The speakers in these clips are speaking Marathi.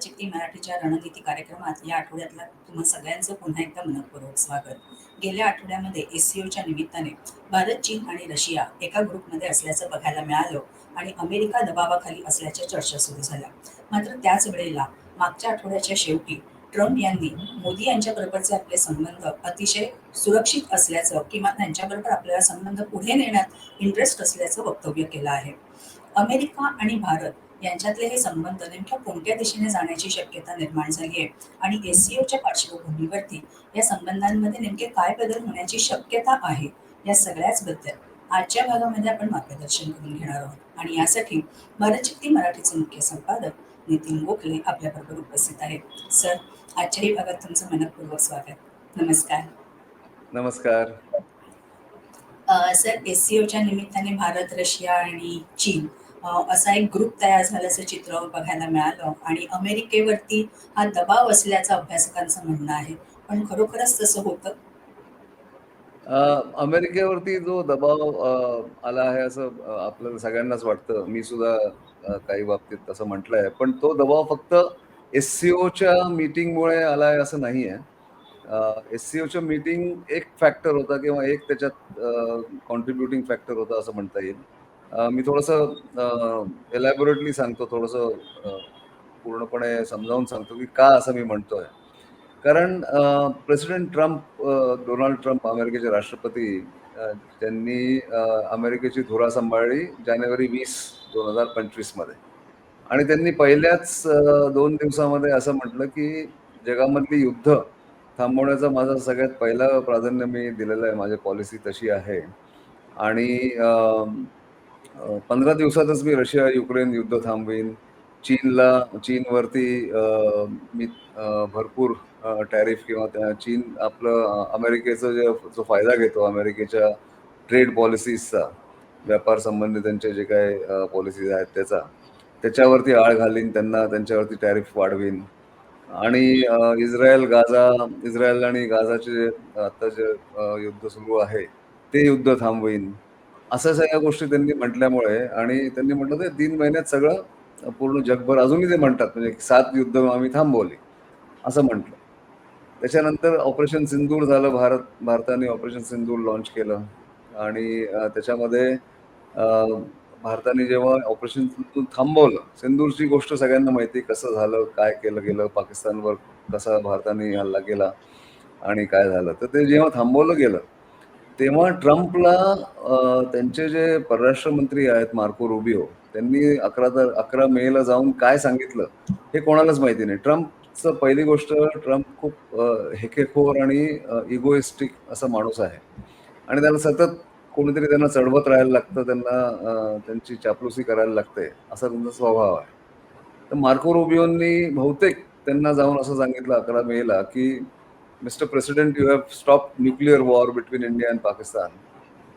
चिठ्ठी मराठीच्या रणनीती कार्यक्रमात या आठवड्यातला तुम्हा सगळ्यांचं पुन्हा एकदा मनपूर्वक स्वागत. गेल्या आठवड्यामध्ये एससीओच्या निमित्ताने भारत चीन आणि रशिया एका ग्रुपमध्ये असल्याचं बघायला मिळालं आणि अमेरिका दबावाखाली असल्याच्या चर्चा सुरू झाल्या. मात्र त्याच वेळेला मागच्या आठवड्याच्या शेवटी ट्रम्प यांनी मोदी यांच्याबरोबरचे आपले संबंध अतिशय सुरक्षित असल्याचं किंवा त्यांच्याबरोबर आपल्याला संबंध पुढे नेण्यात इंटरेस्ट असल्याचं वक्तव्य केलं आहे. अमेरिका आणि भारत यांच्यातले हे संबंध नेमक्या कोणत्या दिशेने जाण्याची शक्यता निर्माण झाली आहे? आणि एससीओच्या पार्श्वभूमीवरती या संबंधांमध्ये नेमके काय बदल होण्याची शक्यता आहे? या सगळ्याच बद्दल आजच्या भागामध्ये आपण मार्गदर्शन करून घेणार आहोत. आणि यासाठी भारतशक्ती मराठीचे मुख्य संपादक नितीन गोखले आपल्याबरोबर उपस्थित आहेत. सर आजच्याही भागात तुमचं मनपूर्वक स्वागत. नमस्कार. नमस्कार. अ, सर एस च्या निमित्ताने भारत रशिया आणि चीन असा एक ग्रुप तयार झाल्याचं चित्र बघायला मिळालं. आणि अमेरिकेवरती हा दबाव असल्याचं अभ्यासकांचं म्हणणं आहे. पण खरोखरच तसं होतं? अमेरिकेवरती जो दबाव आला आहे असं आपल्याला सगळ्यांनाच वाटतं. मी सुद्धा काही बाबतीत तसं आहे पण तो दबाव फक्त एस सी ओच्या मीटिंगमुळे आलाय असं नाही आहे. एस सी ओच्या मीटिंग एक फॅक्टर होता किंवा एक त्याच्यात कॉन्ट्रीब्युटिंग फॅक्टर होता असं म्हणता येईल. मी थोडंसं एलॅबोरेटली सांगतो थोडंसं पूर्णपणे समजावून सांगतो की का असं मी म्हणतोय. कारण प्रेसिडेंट ट्रम्प डोनाल्ड ट्रम्प अमेरिकेचे राष्ट्रपती त्यांनी अमेरिकेची धुरा सांभाळली जानेवारी वीस दोन हजार पंचवीसमध्ये आणि त्यांनी पहिल्याच दोन दिवसामध्ये असं म्हटलं की जगामधली युद्ध थांबवण्याचा माझा सगळ्यात पहिला प्राधान्य मी दिलेलं आहे माझी पॉलिसी तशी आहे. आणि पंधरा दिवसातच मी रशिया युक्रेन युद्ध थांबवीन. चीनला चीनवरती मी भरपूर टॅरिफ किंवा त्या चीन आपलं अमेरिकेचं जे जो फायदा घेतो अमेरिकेच्या ट्रेड पॉलिसीजचा व्यापार संबंधी त्यांचे जे काय पॉलिसीज आहेत त्याचा त्याच्यावरती आळ घालीन त्यांना त्यांच्यावरती टॅरिफ वाढवीन. आणि इस्रायल गाझा इस्रायल आणि गाझाचे जे आता जे युद्ध सुरू आहे ते युद्ध थांबवीन. असं सगळ्या गोष्टी त्यांनी म्हटल्यामुळे आणि त्यांनी म्हटलं ते तीन महिन्यात सगळं पूर्ण जगभर अजूनही ते म्हणतात म्हणजे सात युद्ध आम्ही थांबवली असं म्हटलं. त्याच्यानंतर ऑपरेशन सिंदूर झालं भारत भारताने ऑपरेशन सिंदूर लॉन्च केलं आणि त्याच्यामध्ये भारताने जेव्हा ऑपरेशन सिंदूर थांबवलं सिंदूरची गोष्ट सगळ्यांना माहिती आहे, कसं झालं काय केलं गेलं पाकिस्तानवर कसा भारताने हल्ला केला आणि काय झालं तर ते जेव्हा थांबवलं गेलं तेव्हा ट्रम्पला त्यांचे जे परराष्ट्र मंत्री आहेत मार्को रुबिओ त्यांनी अकरा तर अकरा मेला जाऊन काय सांगितलं हे कोणालाच माहिती नाही. ट्रम्पचं पहिली गोष्ट ट्रम्प खूप हेकेखोर आणि इगोइस्टिक असा माणूस आहे. आणि त्याला सतत कोणीतरी त्यांना चढवत राहायला लागतं त्यांना त्यांची चापलुसी करायला लागते असा त्यांचा स्वभाव आहे. तर मार्को रुबिओंनी बहुतेक त्यांना जाऊन असं सांगितलं अकरा मेला की mister president you have stop nuclear war between India and Pakistan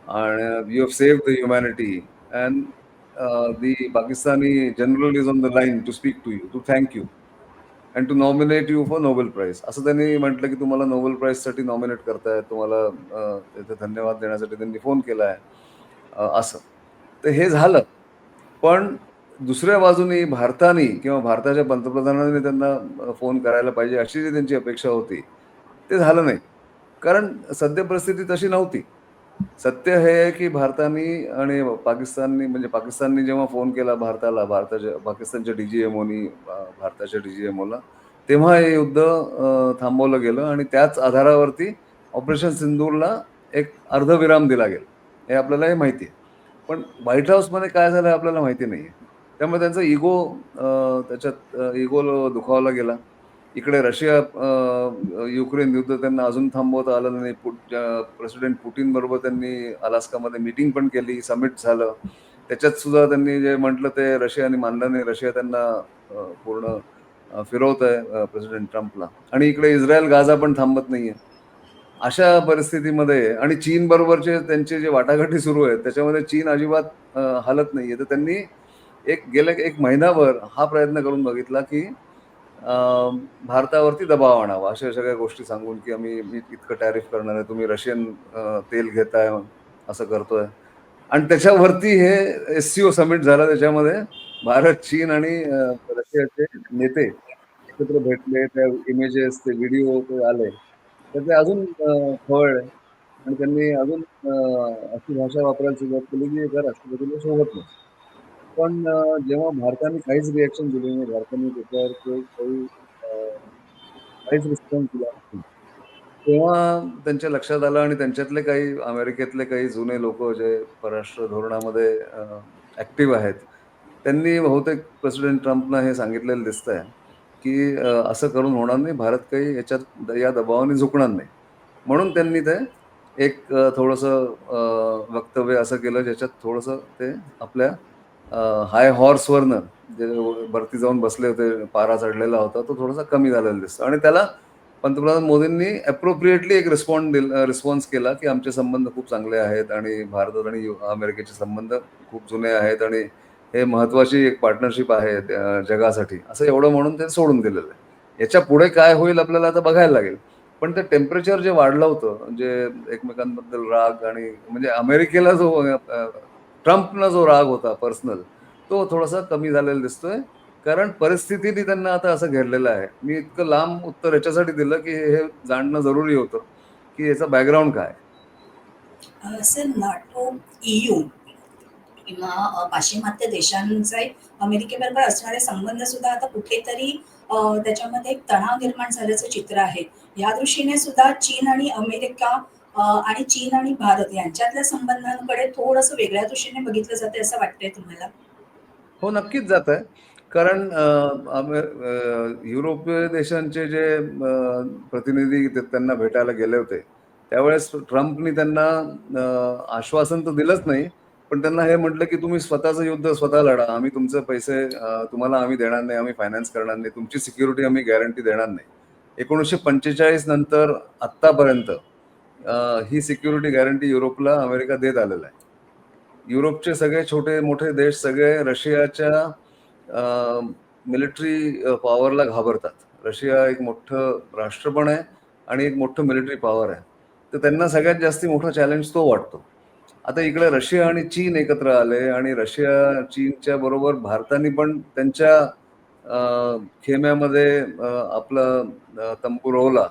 and you have saved the humanity. And uh, the Pakistani general is on the line to speak to you, to thank you and to nominate you for Nobel Prize. असं त्यांनी म्हटलं की तुम्हाला नोबेल प्राईजसाठी नॉमिनेट करताय तुम्हाला अं, धन्यवाद देण्यासाठी त्यांनी फोन केला आहे असं. तर हे झालं. पण दुसऱ्या बाजूने भारताने किंवा भारताच्या पंतप्रधानांनी त्यांना फोन करायला पाहिजे अशी जी त्यांची अपेक्षा होती ते झालं नाही. कारण सद्यपरिस्थिती तशी नव्हती. सत्य हे आहे की भारताने आणि पाकिस्ताननी म्हणजे पाकिस्तानने जेव्हा फोन केला भारताला भारताच्या पाकिस्तानच्या डीजीएमओनी भारताच्या डीजीएमओला तेव्हा हे युद्ध थांबवलं गेलं आणि त्याच आधारावरती ऑपरेशन सिंदूरला एक अर्धविराम दिला गेला. हे आपल्याला हे माहिती आहे. पण व्हाईट हाऊसमध्ये काय झालं हे आपल्याला माहिती नाही आहे त्यामुळे त्यांचा इगो त्याच्यात इगो दुखावला गेला. इकडे रशिया युक्रेन युद्ध त्यांना अजून थांबवता आलं नाही. प्रेसिडेंट पुटीन बरोबर त्यांनी अलास्कामध्ये मीटिंग पण केली समिट झालं. त्याच्यात सुद्धा त्यांनी जे म्हटलं ते रशियाने मानलं नाही रशिया त्यांना पूर्ण फिरवत आहे प्रेसिडेंट ट्रम्पला. आणि इकडे इस्रायल गाझा पण थांबत नाहीये. अशा परिस्थितीमध्ये आणि चीन बरोबरचे त्यांचे जे वाटाघाटी सुरू आहेत त्याच्यामध्ये चीन अजिबात हालत नाही नाहीये. तर त्यांनी एक गेल्या एक महिनाभर हा प्रयत्न करून बघितला की भारतावरती दबाव आणावा अशा सगळ्या गोष्टी सांगून की आम्ही मी इतकं टॅरिफ करणार आहे तुम्ही रशियन तेल घेताय असं करतोय. आणि त्याच्यावरती हे एस सी ओ समिट झालं त्याच्यामध्ये भारत चीन आणि रशियाचे नेते एकत्र भेटले त्या इमेजेस ते व्हिडिओ ते आले. तर ते अजून फळ आणि त्यांनी अजून अशी भाषा वापरायला सुरुवात केली की एका राष्ट्रपतीला नाही. पण जेव्हा भारताने काहीच रिॲक्शन दिली नाही भारताने त्याच्यावर काही काहीच रिस्पॉन्स दिला नाही. तेव्हा त्यांच्या लक्षात आलं आणि त्यांच्यातले काही अमेरिकेतले काही जुने लोक जे परराष्ट्र धोरणामध्ये ऍक्टिव्ह आहेत त्यांनी बहुतेक प्रेसिडेंट ट्रम्पना हे सांगितलेलं दिसतंय की असं करून होणार नाही भारत काही याच्यात या दबावाने झुकणार नाही. म्हणून त्यांनी ते एक अं, थोडंसं वक्तव्य असं केलं ज्याच्यात थोडंसं ते आपल्या हाय हॉर्सवरनं जे वरती जाऊन बसले होते पारा चढलेला होता तो थोडासा कमी झालेला दिसतो. आणि त्याला पंतप्रधान मोदींनी अप्रोप्रिएटली एक रिस्पॉन्ड रिस्पॉन्स केला की आमचे संबंध खूप चांगले आहेत आणि भारत आणि यु- अमेरिकेचे संबंध खूप जुने आहेत आणि हे महत्वाची एक पार्टनरशिप आहे जगासाठी. असं एवढं म्हणून ते सोडून दिलेलं आहे. याच्यापुढे काय होईल आपल्याला आता बघायला लागेल. पण ते टेम्परेचर जे वाढलं होतं जे एकमेकांबद्दल राग आणि म्हणजे अमेरिकेला जो ट्रम्पनं जो राग होता पर्सनल तो थोडासा कमी झालेला दिसतोय. कारण परिस्थितीने त्यांना आता असं घेरलेलं आहे. मी इतकं लांब उत्तर याच्यासाठी दिलं की हे जाणणं जरुरी होतं की याचा बॅकग्राऊंड काय सर नाटो ईयू किंवा पाश्चिमात्य देशांचे अमेरिकेबरोबर असणारे संबंध सुद्धा आता कुठेतरी त्याच्यामध्ये एक तणाव निर्माण झाल्याचं चित्र आहे. या दृष्टीने सुद्धा चीन आणि अमेरिका आणि चीन आणि भारत यांच्यातल्या संबंधांकडे थोडस वेगळ्या दृष्टीने बघितलं जाते असं वाटतंय तुम्हाला? हो नक्कीच जात आहे कारण युरोपीय देशांचे जे प्रतिनिधी त्यांना भेटायला गेले होते. त्यावेळेस ट्रम्पनी त्यांना आश्वासन तर दिलंच नाही पण त्यांना हे म्हटलं की तुम्ही स्वतःचं युद्ध स्वतः लढा. आम्ही तुमचे पैसे तुम्हाला आम्ही देणार नाही आम्ही फायनान्स करणार नाही. तुमची सिक्युरिटी आम्ही गॅरंटी देणार नाही. एकोणीसशे पंचेचाळीस नंतर आत्तापर्यंत ही सिक्युरिटी गॅरंटी युरोपला अमेरिका देत आलेला आहे. युरोपचे सगळे छोटे मोठे देश सगळे रशियाच्या मिलिटरी पॉवरला घाबरतात. रशिया एक मोठं राष्ट्र पण आहे आणि एक मोठं मिलिटरी पॉवर आहे. तर त्यांना सगळ्यात जास्ती मोठा चॅलेंज तो वाटतो. आता इकडे रशिया आणि चीन एकत्र आले आणि रशिया चीनच्या बरोबर भारताने पण त्यांच्या खेम्यामध्ये आपलं तंबू रोवला.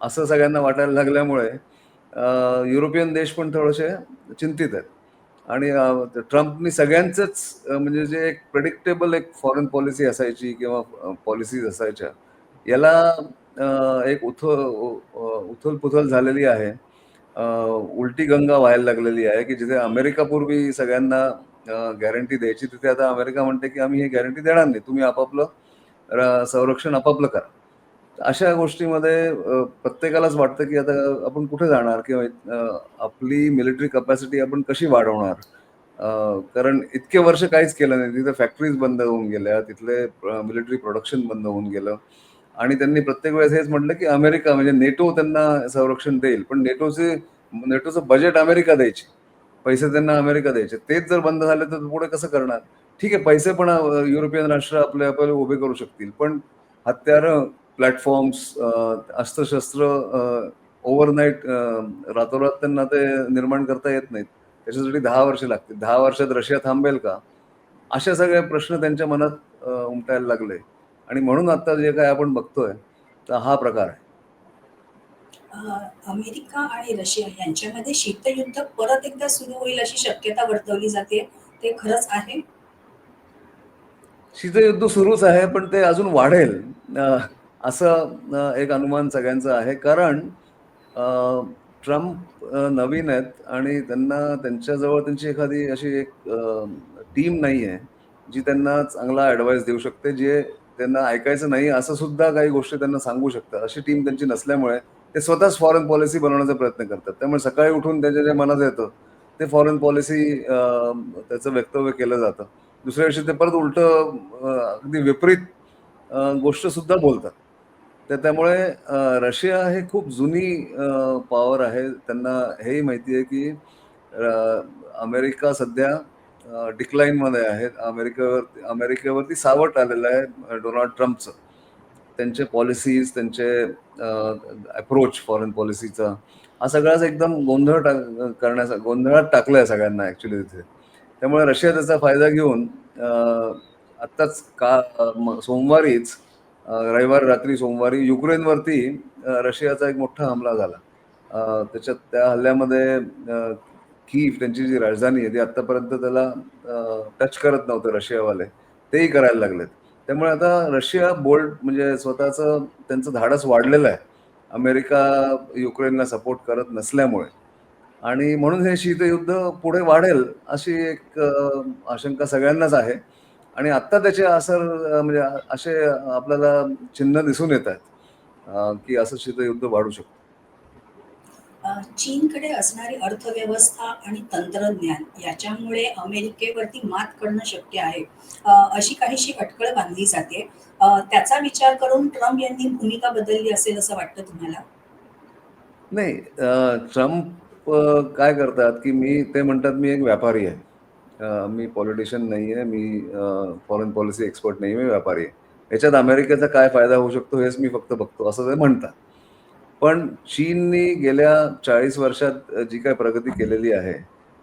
असं सगळ्यांना वाटायला लागल्यामुळे युरोपियन देश पण थोडेसे चिंतित आहेत. आणि ट्रम्पनी सगळ्यांचंच म्हणजे जे एक प्रेडिक्टेबल एक फॉरेन पॉलिसी असायची किंवा पॉलिसीज असायच्या याला एक उथ उथल पुथल झालेली आहे. उलटी गंगा व्हायला लागलेली आहे की जिथे अमेरिका पूर्वी सगळ्यांना गॅरंटी द्यायची तिथे आता अमेरिका म्हणते की आम्ही ही गॅरंटी देणार नाही. तुम्ही आपापलं र- संरक्षण आपापलं करा. अशा गोष्टीमध्ये अ, प्रत्येकालाच वाटतं की आता आपण कुठे जाणार किंवा अ, आपली मिलिटरी कपॅसिटी आपण कशी वाढवणार? अ, कारण इतके वर्ष काहीच केलं नाही. तिथे फॅक्टरीज बंद होऊन गेल्या तिथले मिलिटरी प्रोडक्शन बंद होऊन गेलं. आणि त्यांनी प्रत्येक वेळेस हेच म्हटलं की अमेरिका म्हणजे नेटो त्यांना संरक्षण देईल पण नेटोचे नेटोचं बजेट अमेरिका द्यायची. पैसे त्यांना अमेरिका द्यायचे. तेच जर बंद झाले तर पुढे कसं करणार? ठीक आहे पैसे पण अ, युरोपियन राष्ट्र आपले आपल्याला उभे करू शकतील पण हत्यारं प्लॅटफॉर्म्स अस्त्रशस्त्र ओव्हरनाईट रातोरात त्यांना ते निर्माण करता येत नाहीत. त्याच्यासाठी दहा वर्ष लागतील. दहा वर्षात रशिया थांबेल का? अशा सगळे प्रश्न त्यांच्या मनात उमटायला लागले. आणि म्हणून आता जे काय आपण बघतोय तर हा प्रकार आहे. अमेरिका आणि रशिया यांच्यामध्ये शीतयुद्ध परत एकदा सुरू होईल अशी शक्यता वर्तवली जाते. ते खरंच आहे? शीतयुद्ध सुरूच आहे पण ते अजून वाढेल. असं एक अनुमान सगळ्यांचं आहे. कारण ट्रम्प नवीन आहेत आणि त्यांना त्यांच्याजवळ त्यांची एखादी अशी एक टीम नाही आहे जी त्यांना चांगला ॲडवाईस देऊ शकते जे त्यांना ऐकायचं नाही असं सुद्धा काही गोष्टी त्यांना सांगू शकतात. अशी टीम त्यांची नसल्यामुळे ते स्वतःच फॉरेन पॉलिसी बनवण्याचा प्रयत्न करतात. त्यामुळे सकाळी उठून त्यांच्या जे मनात येतं ते फॉरेन पॉलिसी त्याचं वक्तव्य केलं जातं. दुसऱ्या दिवशी ते परत उलट अगदी विपरीत गोष्ट सुद्धा बोलतात. तर त्यामुळे रशिया हे खूप जुनी पॉवर आहे. त्यांना हेही माहिती आहे की अमेरिका सध्या डिक्लाईनमध्ये आहे अमेरिकेवर अमेरिकेवरती सावट आलेलं आहे डोनाल्ड ट्रम्पचं त्यांचे पॉलिसीज त्यांचे अप्रोच फॉरेन पॉलिसीचा हा सगळाच एकदम गोंधळ टाक करण्याचा गोंधळात टाकलाय सगळ्यांना ॲक्च्युली तिथे. त्यामुळे रशिया त्याचा फायदा घेऊन आत्ताच का सोमवारीच रविवार रात्री सोमवारी युक्रेनवरती रशियाचा एक मोठा हमला झाला. त्याच्यात त्या हल्ल्यामध्ये कीफ त्यांची जी राजधानी आहे ती आत्तापर्यंत त्याला टच करत नव्हते रशियावाले. तेही करायला लागलेत. त्यामुळे आता रशिया बोल्ड म्हणजे स्वतःचं त्यांचं धाडस वाढलेलं आहे. अमेरिका युक्रेनला सपोर्ट करत नसल्यामुळे आणि म्हणून हे शीतयुद्ध पुढे वाढेल अशी एक आशंका सगळ्यांनाच आहे आणि आत्ता त्याचे असर म्हणजे असे आपल्याला चिन्ह दिसून येत आहेत की असं शीतयुद्ध वाढू शकतं. चीनकडे असणारी अर्थव्यवस्था आणि तंत्रज्ञान याच्यामुळे अमेरिकेवरती मात करणं शक्य आहे. अशी काहीशी अटकळ बांधली जाते. त्याचा विचार करून ट्रम्प यांनी भूमिका बदलली असेल असं वाटतं तुम्हाला? नाही ट्रम्प काय करतात, की मी ते म्हणतात मी एक व्यापारी आहे. अ, मी पॉलिटिशियन नाही आहे मी अ, फॉरेन पॉलिसी एक्सपर्ट नाही, मी व्यापारी आहे. याच्यात अमेरिकेचा काय फायदा होऊ शकतो हेच मी फक्त बघतो, असं ते म्हणतात. पण चीननी गेल्या 40 वर्षात जी काही प्रगती केलेली आहे,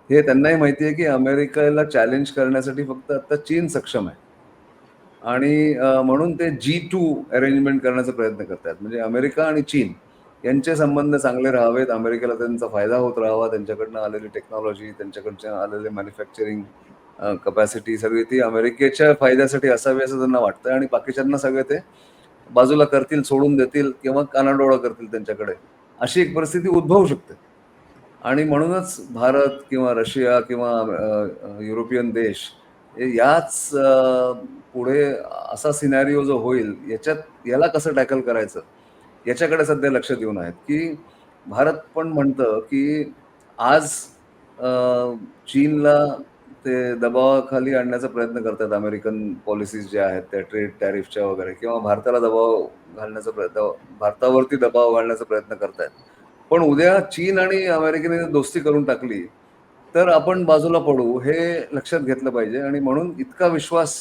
हे त्यांनाही माहिती आहे, की अमेरिकेला चॅलेंज करण्यासाठी फक्त आता चीन सक्षम आहे. आणि अ, म्हणून ते जी टू अरेंजमेंट करण्याचा प्रयत्न करतायत. म्हणजे अमेरिका आणि चीन यांचे संबंध चांगले राहावेत. अमेरिकेला त्यांचा फायदा होत राहावा. त्यांच्याकडनं आलेली टेक्नॉलॉजी, त्यांच्याकडचे आलेले मॅन्युफॅक्चरिंग कपॅसिटी सगळी ती अमेरिकेच्या फायद्यासाठी असावी असं त्यांना वाटतं आणि बाकीच्यांना सगळे ते बाजूला करतील, सोडून देतील किंवा कानाडोळा करतील त्यांच्याकडे. अशी एक परिस्थिती उद्भवू शकते. आणि म्हणूनच भारत किंवा रशिया किंवा युरोपियन देश हे याच पुढे असा सिनॅरिओ जो होईल, याच्यात याला कसं टॅकल करायचं, याच्याकडे सध्या लक्ष देऊन आहेत, की भारत पण म्हणतं, की आज चीनला ते दबावाखाली आणण्याचा प्रयत्न करतात अमेरिकन पॉलिसीज ज्या आहेत त्या ट्रेड टॅरिफच्या वगैरे किंवा भारताला दबाव घालण्याचा प्रयत्न भारतावरती दबाव घालण्याचा प्रयत्न करतायत. पण उद्या चीन आणि अमेरिकेने दोस्ती करून टाकली, तर आपण बाजूला पडू हे लक्षात घेतलं पाहिजे आणि म्हणून इतका विश्वास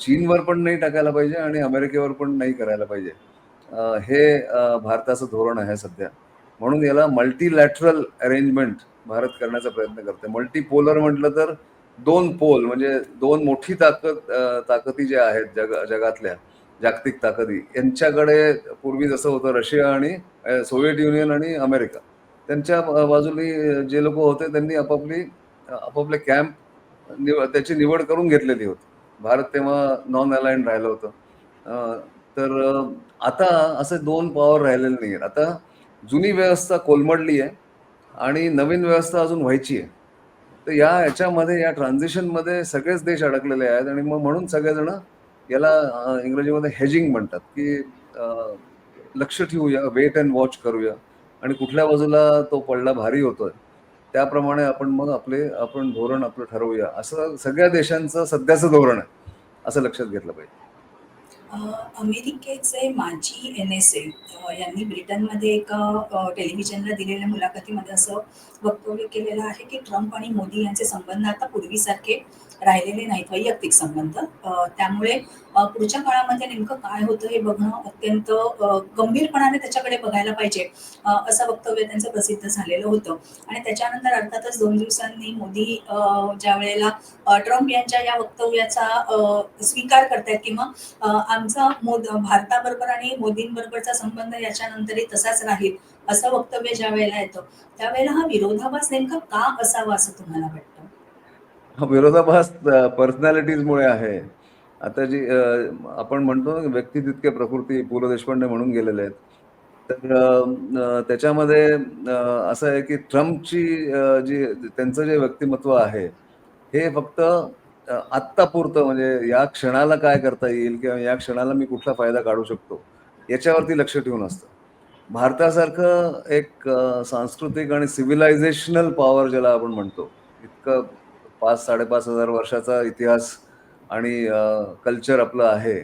चीनवर पण नाही टाकायला पाहिजे आणि अमेरिकेवर पण नाही करायला पाहिजे. हे भारताचं धोरण आहे सध्या. म्हणून याला मल्टीलॅटरल अरेंजमेंट भारत करण्याचा प्रयत्न करते. मल्टीपोलर म्हटलं तर दोन पोल म्हणजे दोन मोठी ताकद ताकदी ज्या आहेत जग जगातल्या जागतिक ताकदी यांच्याकडे पूर्वी जसं होतं रशिया आणि सोव्हिएट युनियन आणि अमेरिका. त्यांच्या बाजूनी जे लोक होते त्यांनी आपापली आपापले कॅम्प निव त्याची निवड करून घेतलेली होती. भारत तेव्हा नॉन अलाइन्ड राहिलं होतं. तर आता असे दोन पॉवर राहिलेले नाहीयेत. आता जुनी व्यवस्था कोलमडली आहे आणि नवीन व्यवस्था अजून व्हायची आहे. तर या याच्यामध्ये या ट्रान्झिशनमध्ये सगळेच देश अडकलेले आहेत आणि मग म्हणून सगळेजण याला इंग्रजीमध्ये हेजिंग म्हणतात, की लक्ष ठेवूया, वेट अँड वॉच करूया आणि कुठल्या बाजूला तो पडला भारी होतोय, त्याप्रमाणे आपण मग आपले आपण धोरण आपलं ठरवूया. असं सगळ्या देशांचं सध्याचं धोरण आहे. असं लक्षात घेतलं पाहिजे. अमेरिकेचे माजी एन-एस-ए यांनी ब्रिटनमध्ये एका टेलिव्हिजनला दिलेल्या मुलाखतीमध्ये असं वक्तव्य केलेलं आहे, की ट्रम्प आणि मोदी यांचे संबंध आता पूर्वीसारखे राहिलेले नाहीत, वैयक्तिक संबंध. त्यामुळे पुढच्या काळामध्ये नेमकं काय होतं हे बघणं अत्यंत गंभीरपणाने त्याच्याकडे बघायला पाहिजे, असं वक्तव्य त्यांचं प्रसिद्ध झालेलं होतं. आणि त्याच्यानंतर अर्थातच दोन दिवसांनी मोदी ज्या वेळेला ट्रम्प यांच्या या वक्तव्याचा स्वीकार करतायत किंवा आमचा मोद भारताबरोबर आणि मोदींबरोबरचा संबंध याच्यानंतरही तसाच राहील, असं वक्तव्य ज्यावेळेला येतं, त्यावेळेला हा विरोधाभास नेमका का असावा असं तुम्हाला वाटतं? विरोधाभास पर्सनॅलिटीजमुळे आहे. आता जी आपण म्हणतो ना, व्यक्ती तितके प्रकृती पु. ल. देशपांडे म्हणून गेलेले आहेत. तर त्याच्यामध्ये असं आहे की ट्रम्पची जी त्यांचं जे व्यक्तिमत्व आहे, हे फक्त आत्तापुरतं म्हणजे या क्षणाला काय करता येईल किंवा या क्षणाला मी कुठला फायदा काढू शकतो, याच्यावरती लक्ष ठेवून असतं. भारतासारखं एक सांस्कृतिक आणि सिव्हिलायझेशनल पॉवर ज्याला आपण म्हणतो, इतकं पाच साडेपाच हजार वर्षाचा इतिहास आणि कल्चर आपलं आहे.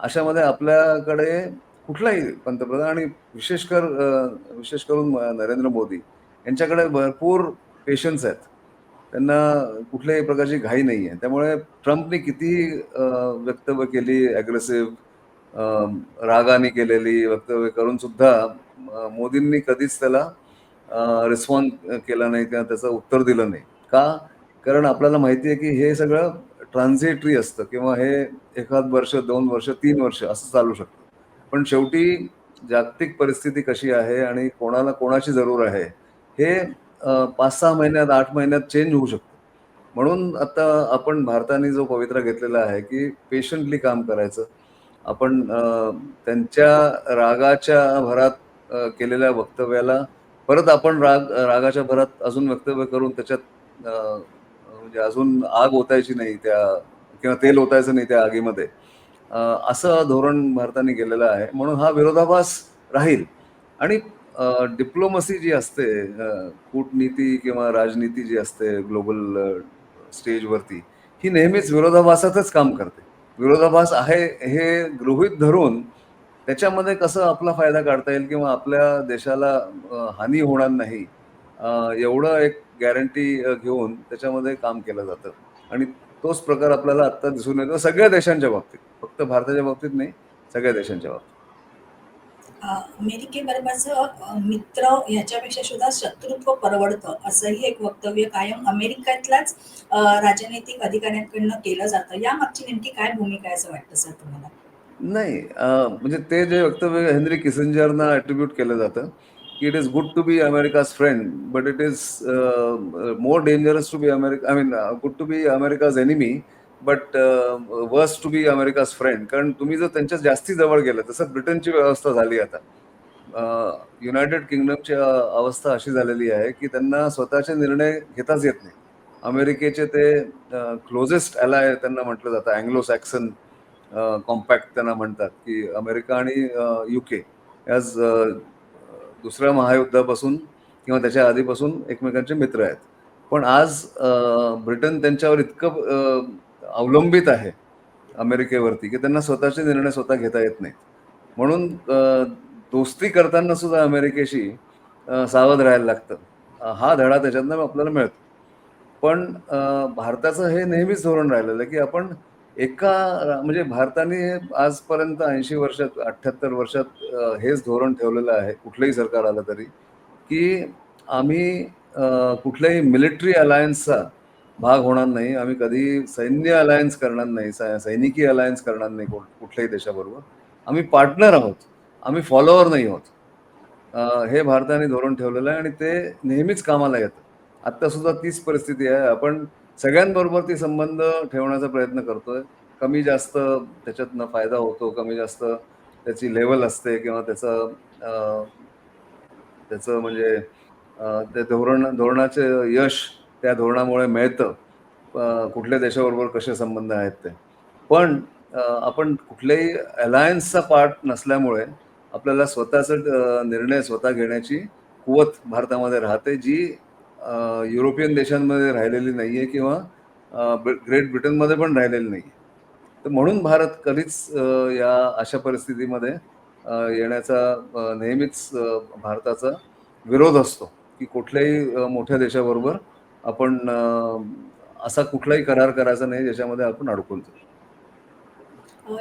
अशामध्ये आपल्याकडे कुठलाही पंतप्रधान आणि विशेषकर कर विशेष करून नरेंद्र मोदी यांच्याकडे भरपूर पेशन्स आहेत. त्यांना कुठल्याही प्रकारची घाई नाही आहे त्यामुळे ट्रम्पनी किती वक्तव्य केली ॲग्रेसिव्ह रागाने केलेली वक्तव्य करून सुद्धा मोदींनी कधीच त्याला रिस्पॉन्स केला नाही किंवा त्याचं उत्तर दिलं नाही. का? कारण आपल्याला माहिती आहे, की हे सगळं ट्रान्झिटरी असतं किंवा हे एखाद वर्ष दोन वर्ष तीन वर्ष असं चालू शकतं पण शेवटी जागतिक परिस्थिती कशी आहे आणि कोणाला कोणाची जरूर आहे हे पाच सहा महिन्यात आठ महिन्यात चेंज होऊ शकतो. म्हणून आता आपण भारताने जो पवित्रा घेतलेला आहे की पेशंटली काम करायचं. आपण त्यांच्या रागाच्या भरात केलेल्या वक्तव्याला परत आपण राग रागाच्या भरात अजून वक्तव्य करून त्याच्यात म्हणजे अजून आग ओतायची नाही त्या किंवा तेल ओतायचं नाही त्या आगीमध्ये. असं धोरण भारताने केलेलं आहे. म्हणून हा विरोधाभास राहील. आणि डिप्लोमसी जी असते कूटनीती किंवा राजनीती जी असते ग्लोबल स्टेजवरती ही नेहमीच विरोधाभासातच काम करते. विरोधाभास आहे हे गृहीत धरून त्याच्यामध्ये कसं आपला फायदा काढता येईल किंवा आपल्या देशाला हानी होणार नाही एवढं एक गॅरंटी घेऊन त्याच्यामध्ये काम केलं जातं. आणि तोच प्रकार आपल्याला आत्ता दिसून येतो सगळ्या देशांच्या बाबतीत. फक्त भारताच्या बाबतीत नाही सगळ्या देशांच्या बाबतीत. अमेरिकेबरोबरचं मित्र ह्याच्यापेक्षा सुद्धा शत्रुत्व परवडतं असंही एक वक्तव्य कायम अमेरिकेतल्याच राजनैतिक अधिकाऱ्यांकडनं केलं जातं. यामागची नेमकी काय भूमिका आहे असं वाटतं सर तुम्हाला? नाही म्हणजे ते जे वक्तव्य हेनरी किसंजरना अट्रिब्यूट केलं जातं की it is good to be America's friend but it is more dangerous to be America I mean good to be America's enemy but worse to be America's friend कारण तुम्ही जर त्यांच्या जास्ती जवळ गेलं तसं ब्रिटनची व्यवस्था झाली आता. Uh, युनायटेड किंगडमची uh, अवस्था अशी झालेली आहे की त्यांना स्वतःचे निर्णय घेताच येत नाही. अमेरिकेचे ते uh, क्लोजेस्ट अलाय त्यांना म्हटलं जातं. अँग्लो सॅक्सन कॉम्पॅक्ट त्यांना म्हणतात की अमेरिका आणि युके याच दुसऱ्या महायुद्धापासून किंवा त्याच्या आधीपासून एकमेकांचे मित्र आहेत. पण आज ब्रिटन त्यांच्यावर इतकं अवलंबित आहे अमेरिकेवरती की त्यांना स्वतःचे निर्णय स्वतः घेता येत नाहीत. म्हणून दोस्ती करताना सुद्धा अमेरिकेशी सावध राहायला लागतं. हा धडा त्याच्यातनं आपल्याला मिळतो. पण भारताचं हे नेहमीच धोरण राहिलेलं आहे की आपण एका म्हणजे भारताने आजपर्यंत ऐंशी वर्षात अठ्ठ्याहत्तर वर्षात हेच धोरण ठेवलेलं आहे कुठलंही सरकार आलं तरी की आम्ही कुठल्याही मिलिटरी अलायन्सचा भाग होणार नाही. आम्ही कधी सैन्य अलायन्स करणार नाही. सै- सैनिकी अलायन्स करणार नाही कुठ- कुठल्याही देशाबरोबर. आम्ही पार्टनर आहोत. आम्ही फॉलोअर नाही आहोत. अ, हे भारताने धोरण ठेवलेलं आहे आणि ते नेहमीच कामाला येतं. आत्ता सुद्धा तीच परिस्थिती आहे. आपण सगळ्यांबरोबर ती संबंध ठेवण्याचा प्रयत्न करतोय. कमी जास्त त्याच्यातनं फायदा होतो कमी जास्त त्याची लेवल असते किंवा त्याचं अ, त्याचं म्हणजे अ, ते धोरण धोरणाचे यश त्या धोरणामुळे मिळतं. कुठल्या देशाबरोबर कसे संबंध आहेत ते. पण आपण कुठल्याही अलायन्सचा पार्ट नसल्यामुळे आपल्याला स्वतःचा निर्णय स्वतः घेण्याची कुवत भारतामध्ये राहते जी युरोपियन देशांमध्ये राहिलेली नाही आहे किंवा ग्रेट ब्रिटनमध्ये पण राहिलेली नाही तर म्हणून भारत कधीच या अशा परिस्थितीमध्ये येण्याचा नेहमीच भारताचा विरोध असतो की कुठल्याही मोठ्या देशाबरोबर आपण असा कुठलाही करार करायचा नाही ज्याच्यामध्ये आपण अडकून जाऊ.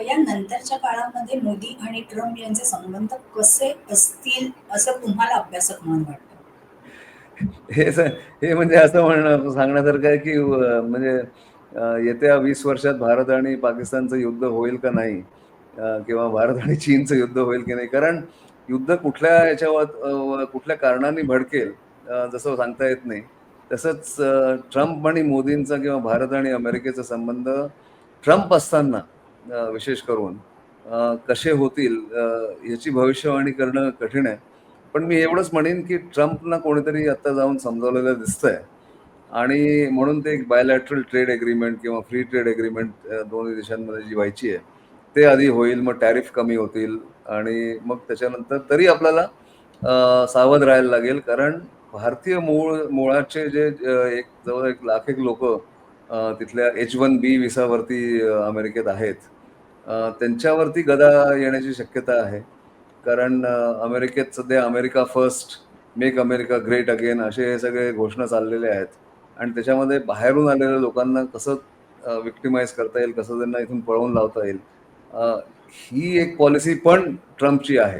या नंतरच्या काळामध्ये मोदी आणि ट्रम्प यांचे संबंध कसे असतील असं तुम्हाला अभ्यासक म्हणून वाटतं? हे हे म्हणजे असं म्हणणं सांगण्यासारखं आहे की म्हणजे येत्या वीस वर्षात भारत आणि पाकिस्तानचं युद्ध होईल का नाही किंवा भारत आणि चीनचं युद्ध होईल की नाही? कारण युद्ध कुठल्या याच्यावर कुठल्या कारणाने भडकेल जसं सांगता येत नाही. तसंच ट्रम्प आणि मोदींचा किंवा भारत आणि अमेरिकेचा संबंध ट्रम्प असताना विशेष करून कसे होतील याची भविष्यवाणी करणं कठीण आहे. पण मी एवढंच म्हणेन की ट्रम्पना कोणीतरी आत्ता जाऊन समजावलेलं दिसतंय. आणि म्हणून ते एक बायलॅटरल ट्रेड एग्रीमेंट किंवा फ्री ट्रेड एग्रीमेंट दोन्ही देशांमध्ये जी व्हायची आहे ते आधी होईल मग टॅरिफ कमी होतील आणि मग त्याच्यानंतर तरी आपल्याला सावध राहायला लागेल. कारण भारतीय मूळ मुळाचे जे एक जवळ एक लाख एक लोक तिथल्या एच वन बी विसावरती अमेरिकेत आहेत. त्यांच्यावरती गदा येण्याची शक्यता आहे. कारण अमेरिकेत सध्या America first make America great again असे हे सगळे घोषणा चाललेले आहेत. आणि त्याच्यामध्ये बाहेरून आलेल्या लोकांना कसं विक्टिमाइज करता येईल कसं त्यांना इथून पळवून लावता येईल? ही एक पॉलिसी पण ट्रम्पची आहे.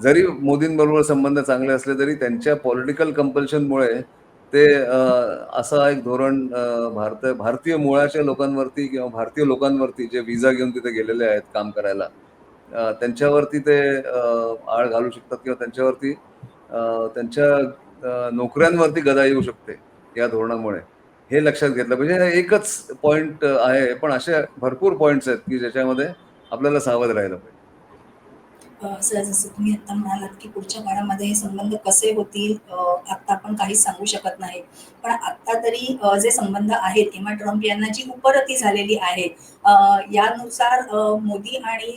जरी मोदींबरोबर संबंध चांगले असले तरी त्यांच्या पॉलिटिकल कंपल्शनमुळे ते असं एक धोरण भारत भारतीय मुळाच्या लोकांवरती किंवा भारतीय लोकांवरती जे व्हिसा घेऊन तिथे गेलेले आहेत काम करायला त्यांच्यावरती ते आळ घालू शकतात किंवा त्यांच्यावरती त्यांच्या नोकऱ्यांवरती गदा येऊ शकते या धोरणामुळे. हे लक्षात घेतलं म्हणजे हे एकच पॉइंट आहे पण असे भरपूर पॉइंट्स आहेत की ज्याच्यामध्ये आपल्याला सावध राहिलं पाहिजे. जसं तुम्ही आता म्हणालात की पुढच्या काळामध्ये हे संबंध कसे होतील आता आत्ता आपण काहीच सांगू शकत नाही. पण आत्ता तरी जे संबंध आहेत किंवा ट्रम्प यांना जी उपरती झालेली आहे यानुसार मोदी आणि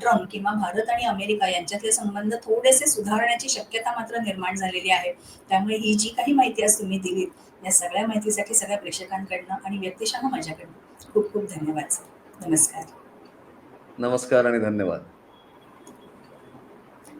ट्रम्प किंवा भारत आणि अमेरिका यांच्यातले संबंध थोडेसे सुधारण्याची शक्यता मात्र निर्माण झालेली आहे. त्यामुळे ही जी काही माहिती आज तुम्ही दिलीत या सगळ्या माहितीसाठी सगळ्या प्रेक्षकांकडनं आणि व्यक्तिशः माझ्याकडनं खूप खूप धन्यवाद सर. नमस्कार. नमस्कार आणि धन्यवाद.